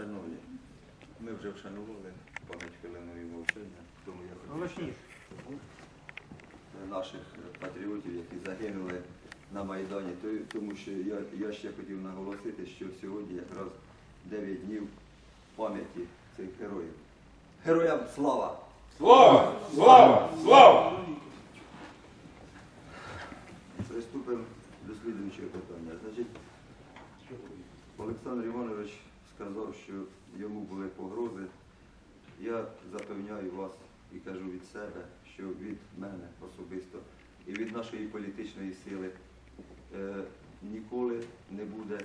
Шановні, ми вже вшанували пам'ять хвилиною мовчання, тому я хочу наших патріотів, які загинули на Майдані, тому що я, я ще хотів наголосити, що сьогодні якраз 9 днів пам'яті цих героїв. Героям слава! Слава! Слава! Слава! Приступимо до слідуючого питання. Значить, Олександр Іванович сказав, що йому були погрози. Я запевняю вас і кажу від себе, що від мене особисто і від нашої політичної сили е, ніколи не буде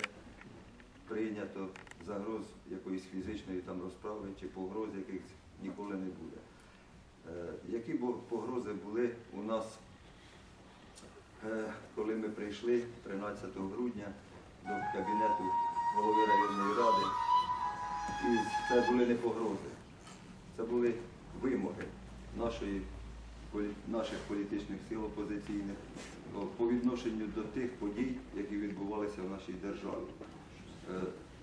прийнято загроз якоїсь фізичної там розправи чи погроз якихось ніколи не буде. Е, які погрози були у нас Е, коли ми прийшли 13 грудня до кабінету голови районної ради, і це були не погрози, це були вимоги нашої, наших політичних сил опозиційних по відношенню до тих подій, які відбувалися в нашій державі. Е,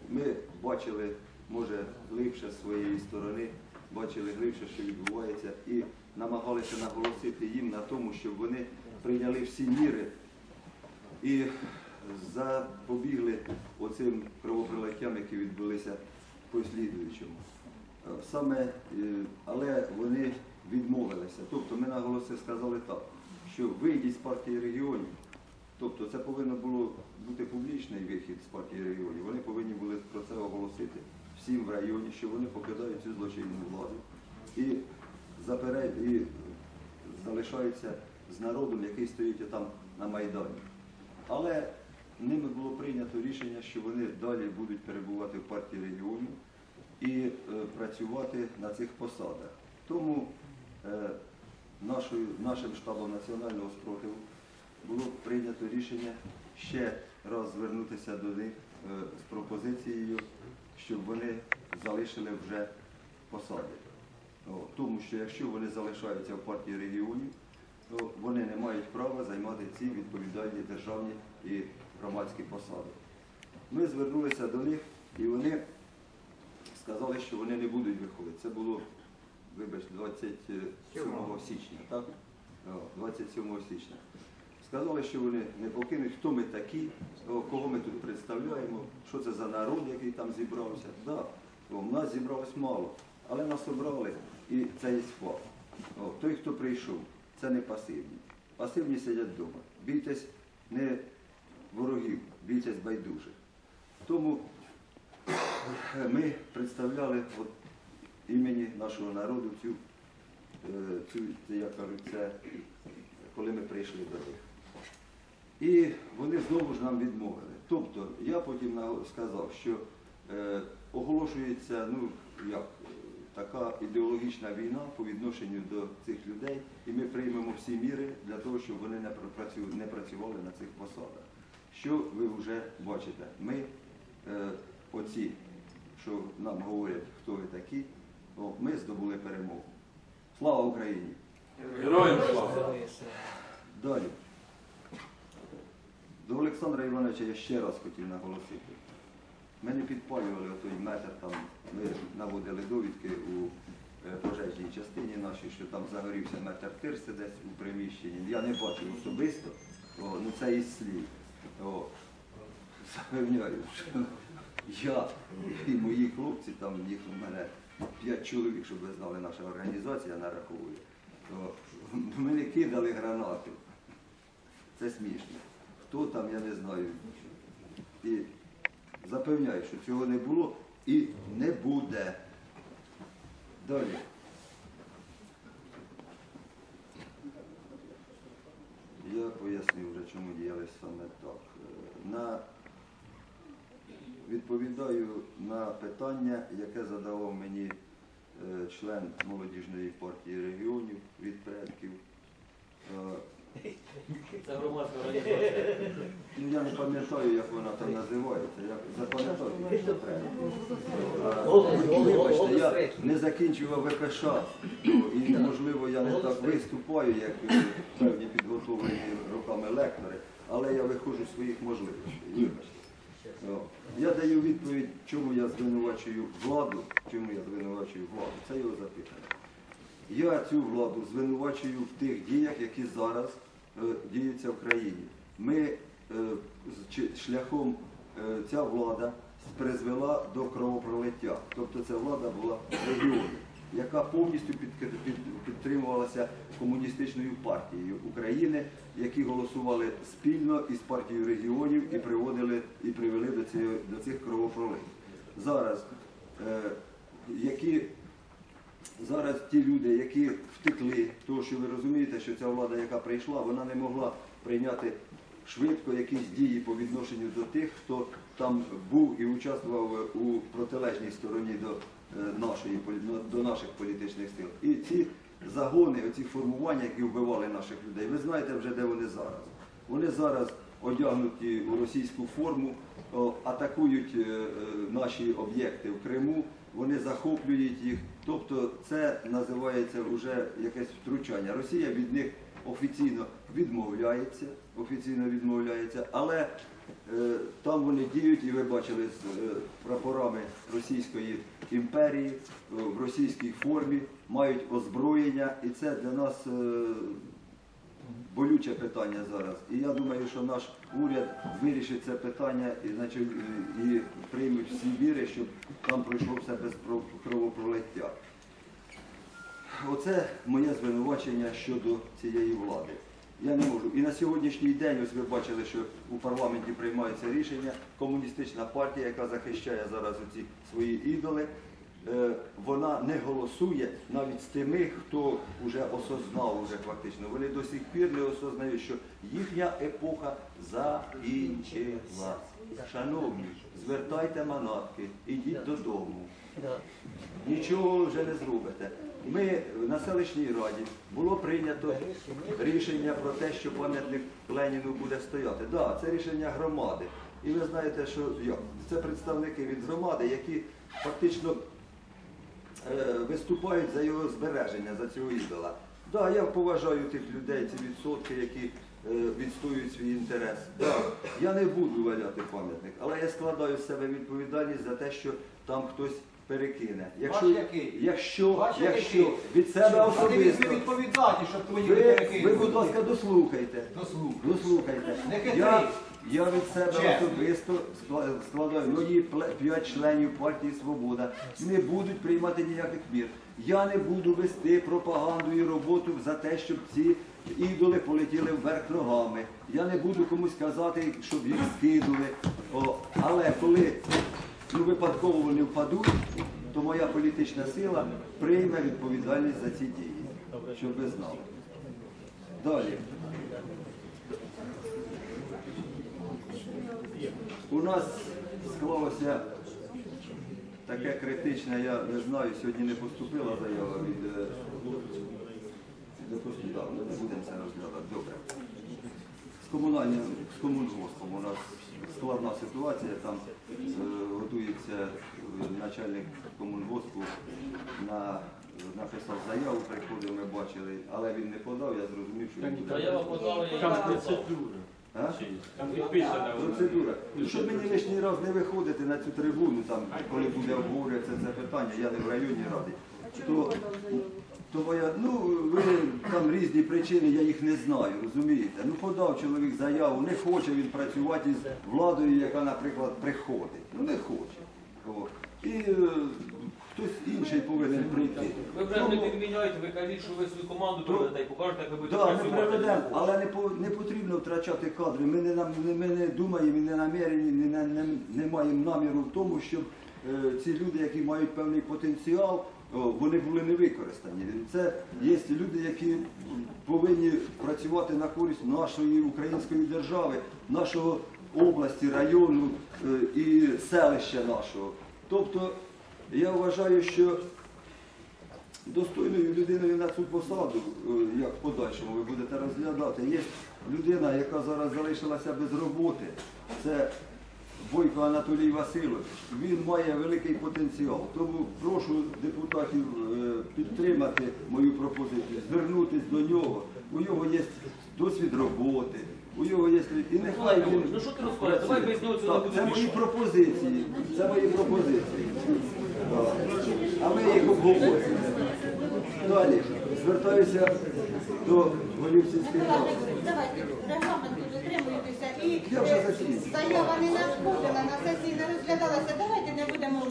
Ми бачили, може, глибше з своєї сторони, бачили глибше, що відбувається, і намагалися наголосити їм на тому, щоб вони прийняли всі міри і запобігли оцим кровопролиттям, які відбулися послідуючому. Е, Саме, е, але вони відмовилися. Тобто ми наголосили, сказали так, що вийдіть з партії регіонів, тобто це повинно було бути публічний вихід з партії регіонів. Вони повинні були про це оголосити всім в районі, що вони покидають цю злочинну владу і, запере... і залишаються з народом, який стоїть там на Майдані. Але ними було прийнято рішення, що вони далі будуть перебувати в партії регіонів і е, працювати на цих посадах. Тому е, нашим штабом національного спротиву було прийнято рішення ще раз звернутися до них е, з пропозицією, щоб вони залишили вже посади. Тому що якщо вони залишаються в партії регіонів, то вони не мають права займати ці відповідальні державні і громадські посади. Ми звернулися до них і вони сказали, що вони не будуть виходити. Це було, вибач, 27 січня, так? 27 січня. Сказали, що вони не покинуть, хто ми такі, кого ми тут представляємо, що це за народ, який там зібрався. Да, о, в нас зібралось мало, але нас обрали, і це є факт. Той, хто прийшов, це не пасивні. Пасивні сидять вдома. Бійтесь не ворогів, бійтесь байдужих. Тому е, ми представляли от імені нашого народу цю, е, цю це, як кажуть, це коли ми прийшли до них. І вони знову ж нам відмовили. Тобто я потім сказав, що е, оголошується ну, як, така ідеологічна війна по відношенню до цих людей, і ми приймемо всі міри для того, щоб вони не працювали на цих посадах. Що ви вже бачите? Ми, е, оці, що нам говорять, хто ви такі, о, ми здобули перемогу. Слава Україні! Героям слава! Далі. До Олександра Івановича я ще раз хотів наголосити. Ми не підпалювали той метр, там, ми наводили довідки у е, пожежній частині нашій, що там загорівся метр тирси десь у приміщенні. Я не бачив особисто, о, ну це із слів. О, я і мої хлопці, там їх у мене п'ять чоловік, щоб ви знали, наша організація нараховує. То ми не кидали гранати. Це смішно. Хто там, я не знаю. І запевняю, що цього не було і не буде. Далі. Я пояснив вже, чому діяли саме так. Е, На, відповідаю на питання, яке задавав мені е, член молодіжної партії регіонів від предків. Це громадська організація. Ну, я не пам'ятаю, як вона там називається. Я запам'ятав тільки що треба. А, Вибачте, я не закінчував ВКШ, ну, і можливо я не так виступаю, як е, певні підготовлені роками лектори, але я виходжу з своїх можливостей. Вибачте. О, Я даю відповідь, чому я звинувачую владу, чому я звинувачую владу. Це його запитання. Я цю владу звинувачую в тих діях, які зараз діються в країні. Ми е, шляхом е, ця влада призвела до кровопролиття. Тобто ця влада була в регіоні, яка повністю під- під- підтримувалася комуністичною партією України, які голосували спільно із партією регіонів і привели до цього до цих кровопролить. Зараз е, які Зараз ті люди, які втекли, тому що ви розумієте, що ця влада, яка прийшла, вона не могла прийняти швидко якісь дії по відношенню до тих, хто там був і участвував у протилежній стороні до е, нашої до наших політичних сил. І ці загони, оці формування, які вбивали наших людей, ви знаєте вже, де вони зараз. Вони зараз одягнуті у російську форму, атакують е, е, наші об'єкти в Криму, вони захоплюють їх. Тобто це називається вже якесь втручання. Росія від них офіційно відмовляється, офіційно відмовляється, але е, там вони діють, і ви бачили з е, прапорами Російської імперії е, в російській формі, мають озброєння, і це для нас. е, болюче питання зараз. І я думаю, що наш уряд вирішить це питання і, значить, і, приймуть всі віри, щоб там пройшло все без про- кровопролиття. Оце моє звинувачення щодо цієї влади. Я не можу. І на сьогоднішній день, ось ви бачили, що у парламенті приймається рішення, комуністична партія, яка захищає зараз оці свої ідоли, вона не голосує навіть з тими, хто вже осознав уже фактично. Вони до сих пір не осознають, що їхня епоха закінчилась. Шановні, звертайте манатки, ідіть додому. Нічого вже не зробите. Ми на селищній раді було прийнято рішення про те, що пам'ятник Леніну буде стояти. Так, да, це рішення громади. І ви знаєте, що це представники від громади, які фактично е, виступають за його збереження, за цього ідола. Так, да, я поважаю тих людей, ці відсотки, які е, відстоюють свій інтерес. Да, я не буду валяти пам'ятник, але я складаю з себе відповідальність за те, що там хтось перекине. Якщо, Ваш який? якщо, Ваш якщо який? від себе А ти візьми відповідальність, щоб твої ви, перекинули. ви, будь ласка, дослухайте. Дослухай. Дослухайте. Не хитри. Я, я від себе особисто скла- складаю мої п'ять членів партії Свобода не будуть приймати ніяких мір. Я не буду вести пропаганду і роботу за те, щоб ці ідоли полетіли вверх ногами. Я не буду комусь казати, щоб їх скинули. О, але коли ну, випадково вони впадуть, то моя політична сила прийме відповідальність за ці дії, щоб ви знали. Далі. У нас склалося таке критичне, я не знаю, сьогодні не поступила заява від е, не поступила, ми не будемо це розглядати. Добре. З комунальним, з комунгоспом у нас складна ситуація, там е, готується е, начальник комунгоспу на написав заяву, приходив, ми бачили, але він не подав, я зрозумів, що він буде. Заява подала і я процедура. А? Там підписана. Процедура. Ну, щоб мені лишній раз не виходити на цю трибуну, там, коли буде обговорюватися це питання, я не в районі ради, то, то моя, ну, ви там різні причини, я їх не знаю, розумієте? Ну, подав чоловік заяву, не хоче він працювати з владою, яка, наприклад, приходить. Ну, не хоче. О. І е, хтось інший повинен прийти. Ви вже не підміняєте, ви кажіть, що ви свою команду приведете і покажете, як ви будете Так, ми працювати. приведемо, але не, по- не потрібно втрачати кадри. Ми не, нам- не- ми не думаємо і не намірені, не, не, не маємо наміру в тому, щоб е, ці люди, які мають певний потенціал, о, вони були не використані. Це є люди, які повинні працювати на користь нашої української держави, нашого області, району е, і селища нашого. Тобто я вважаю, що достойною людиною на цю посаду, е, як в подальшому ви будете розглядати, є людина, яка зараз залишилася без роботи. Це Бойко Анатолій Васильович. Він має великий потенціал. Тому прошу депутатів е, підтримати мою пропозицію, звернутися до нього. У нього є досвід роботи, у його є і нехай він... ну що ти розказуєш? Давай без не буде. Це мої пропозиції. Це мої пропозиції. А ми їх обговорюємо. Далі звертаюся до голів сільських рад. Давайте регламенту дотримуйтеся і Я вже е, заява не надходила, на сесії не розглядалася. Давайте не будемо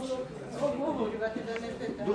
обговорювати дане питання.